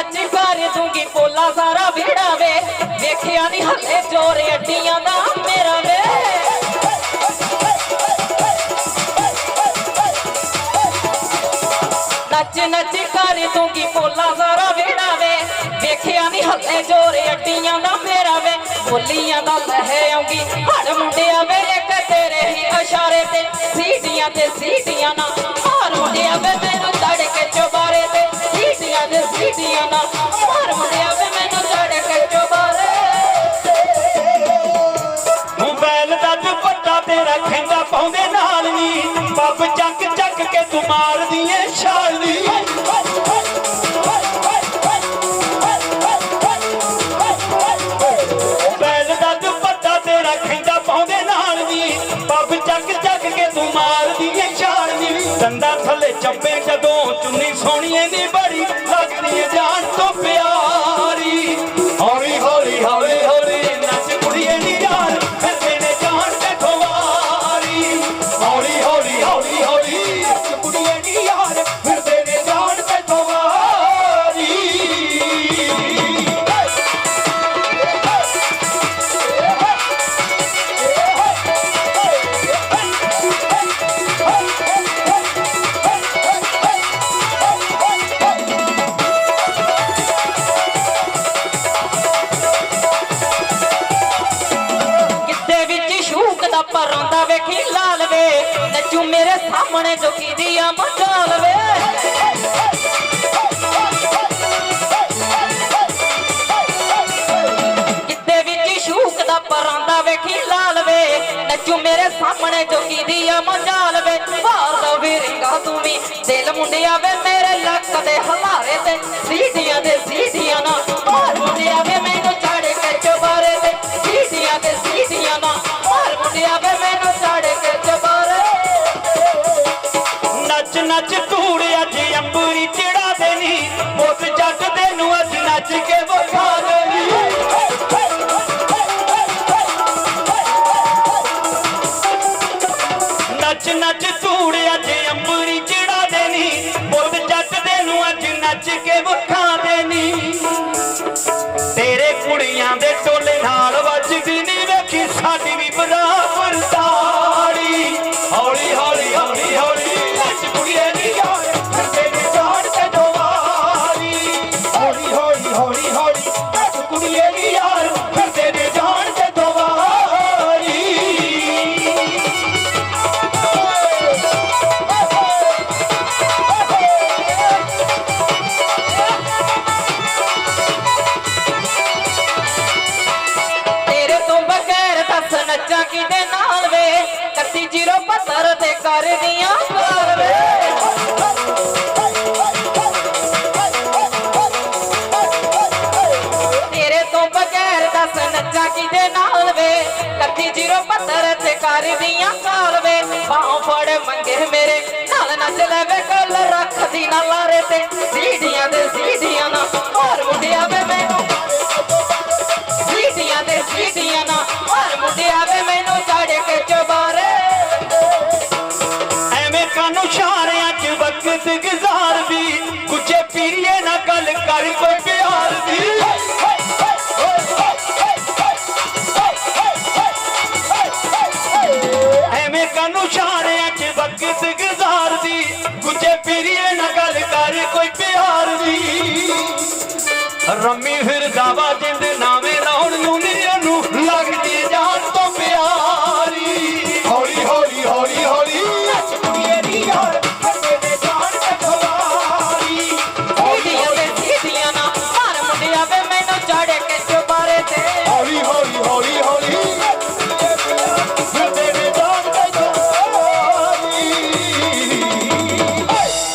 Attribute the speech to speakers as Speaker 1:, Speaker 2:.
Speaker 1: ਚਾਚੀ ਬਾਰੇ ਦੂੰਗੀ ਪੋਲਾ ਸਾਰਾ ਵਿਹੜਾ ਵੇ। ਵੇਖਿਆ ਨਹੀਂ ਹੱਲੇ ਚੋਰ ਅੱਡੀਆਂ ਦਾ ਮੇਰਾ ਵੇ। ਨੱਚ ਨੱਚ ਕਰ ਦੂੰਗੀ ਪੋਲਾ ਸਾਰਾ ਵਿਹੜਾ ਵੇ। ਵੇਖਿਆ ਨਹੀਂ ਹੱਲੇ ਚੋਰ ਅੱਡੀਆਂ ਦਾ ਮੇਰਾ ਵੇ। ਬੋਲੀਆਂ ਦਾ ਲਹਿ ਆਉਂਗੀ ਹੜ ਮੁੰਡਿਆ ਵੇ। ਇੱਕ ਤੇਰੇ ਹੀ ਇਸ਼ਾਰੇ ਤੇ ਸੀਟੀਆਂ ਤੇ ਸੀਟੀਆਂ ਨਾ
Speaker 2: ਪੱਬ ਚੱਕ ਚੱਕ ਕੇ ਤੂੰ ਮਾਰਦੀ ਏ ਛਾਲ। ਨੀ ਦਾ ਦੁਪੱਟਾ ਤੇਰਾ ਖੈਂਦਾ ਪਾਉਂਦੇ ਨਾਲ ਨੀ ਬੱਬ ਚੱਕ ਚੱਕ ਕੇ ਤੂੰ ਮਾਰਦੀ ਏ ਛਾਲ। ਨੀ ਥੱਲੇ ਚੱਪੇ ਜਦੋਂ ਚੁੰਨੀ ਸੋਹਣੀਏ
Speaker 1: ਦੀ ਸ਼ੂਕ ਦਾ ਵੇਖੀ ਲਾਲ ਵੇ। ਨੱਚੂ ਮੇਰੇ ਸਾਹਮਣੇ ਜੋਗੀ ਦੀ ਆ ਮਚਾਲ ਵੇ। ਕਿੱਤੇ ਵਿੱਚ ਸ਼ੂਕ ਦਾ ਪਰਾਂਦਾ ਵੇਖੀ ਲਾਲ ਵੇ। ਨੱਚੂ ਮੇਰੇ ਸਾਹਮਣੇ ਜੋਗੀ ਦੀ ਆ ਵੇ। ਭਾਰ ਦਾ ਵੀਰਿੰਗਾ ਤੂੰ ਵੀ ਦਿਲ ਮੁੰਡਿਆ ਵੇ। ਮੇਰੇ ਲੱਕ ਦੇ ਹਲਾਰੇ ਤੇ ਸੀਟੀਆਂ ਦੇ ਸੀਟੀਆਂ ਨਾ ਭਾਰ ਮੁੰਡਿਆ ਵੇ।
Speaker 2: ਨੱਚ ਕੇ ਵਿਖਾ ਦੇਣੀ ਨੱਚ ਨੱਚ ਧੂੜ ਅੱਜ ਅੰਬਰੀ ਚੜਾ ਦੇਣੀ ਮੁੱਤ ਜੱਟ ਦੇ ਨੂੰ ਅੱਜ ਨੱਚ ਕੇ ਵਿਖਾ ਦੇਣੀ ਤੇਰੇ ਕੁੜੀਆਂ ਦੇ ਟੋਲੇ ਨਾਲ ਵੱਜਦੀ ਨਹੀਂ ਵੇਖੀ, ਸਾਡੀ ਵੀ ਬਰਾਬਰ
Speaker 1: ਨਾਲ ਵੇ 3105 ਤੇ ਕਰਦੀਆਂ ਕਾਰ ਵੇ? ਕਰਦੀਆਂ ਕਾਰ ਵੇ ਬਾਹੋਂ ਫੜ ਮੰਗੇ ਮੇਰੇ ਨਾਲ ਨੱਚ ਲੈਵੇ ਕੱਲ ਰੱਖਦੀ ਨਾ ਲਾਰੇ ਤੇ। ਸੀੜੀਆਂ ਦੇ ਸੀੜੀਆਂ ਨਾ ਹੋਰ ਮੁੰਡਿਆ ਵੇ ਮੈਨੂੰ ਸੀਟੀਆਂ ਤੇ ਸੀਟੀਆਂ ਨਾ
Speaker 2: ਦੀ। ਐਵੇਂ ਦੀ। ਗੁੱਜੇ ਪੀਰੀਏ ਨਾ ਗੱਲ ਕਰ ਕੋਈ ਪਿਆਰ ਦੀ। ਰੰਮੀ ਫਿਰ ਦਾਵਾ ਦਿੰਦੇ ਨਾ